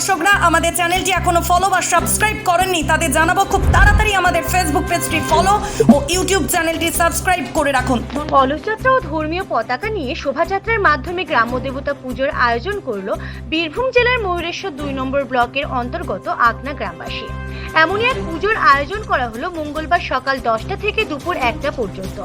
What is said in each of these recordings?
দর্শকরা, আমাদের চ্যানেলটি এখনও ফলো বা সাবস্ক্রাইব করেননি, তাদের জানাব খুব তাড়াতাড়ি আমাদের ফেসবুক পেজটি ফলো ও ইউটিউব চ্যানেলটি সাবস্ক্রাইব করে রাখুন। কলসযাত্রা ও ধর্মীয় পতাকা নিয়ে শোভাযাত্রার মাধ্যমে গ্রাম্য দেবতা পুজোর আয়োজন করল বীরভূম জেলার ময়ূরেশ্বর দুই নম্বর ব্লকের অন্তর্গত আকনা গ্রামবাসী। এমনই এক পুজোর আয়োজন করা হলো মঙ্গলবার সকাল দশটা থেকে দুপুর একটা পর্যন্ত।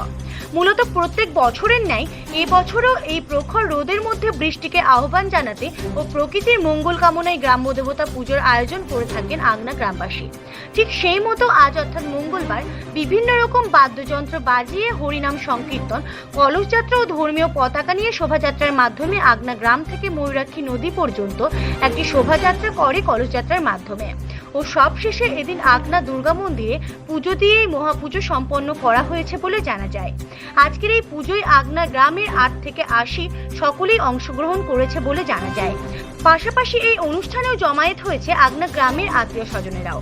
মূলত প্রত্যেক বছরের ন্যায় এবছরও এই প্রখর রোদের মধ্যে বৃষ্টিকে আহ্বান জানাতে ও প্রকৃতির মঙ্গল কামনায় গ্রাম্য দেবতা পুজোর আয়োজন করে থাকেন আগনা গ্রামবাসী। ঠিক সেই মতো আজ অর্থাৎ মঙ্গলবার বিভিন্ন রকম বাদ্যযন্ত্র বাজিয়ে হরিনাম সংকীর্তন কলসযাত্রা ও ধর্মীয় পতাকা নিয়ে শোভাযাত্রার মাধ্যমে আগনা গ্রাম থেকে ময়ূরাক্ষী নদী পর্যন্ত একটি শোভাযাত্রা করে কলসযাত্রার মাধ্যমে। ও সবশেষে এদিন আগনা দুর্গা মন্দিরে পুজো দিয়ে এই মহাপুজো সম্পন্ন করা হয়েছে বলে জানা যায়। আজকের এই পুজোয় আগনা গ্রামের আট থেকে আশি সকলেই অংশগ্রহণ করেছে বলে জানা যায়। পাশাপাশি এই অনুষ্ঠানেও জমায়েত হয়েছে আগনা গ্রামের আত্মীয় স্বজনেরাও।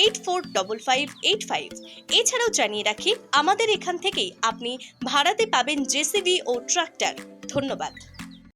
eight four double five eight five এছাড়াও জানিয়ে রাখি, আমাদের এখান থেকেই আপনি ভাড়াতে পাবেন জেসিবি ও ট্রাক্টর। ধন্যবাদ।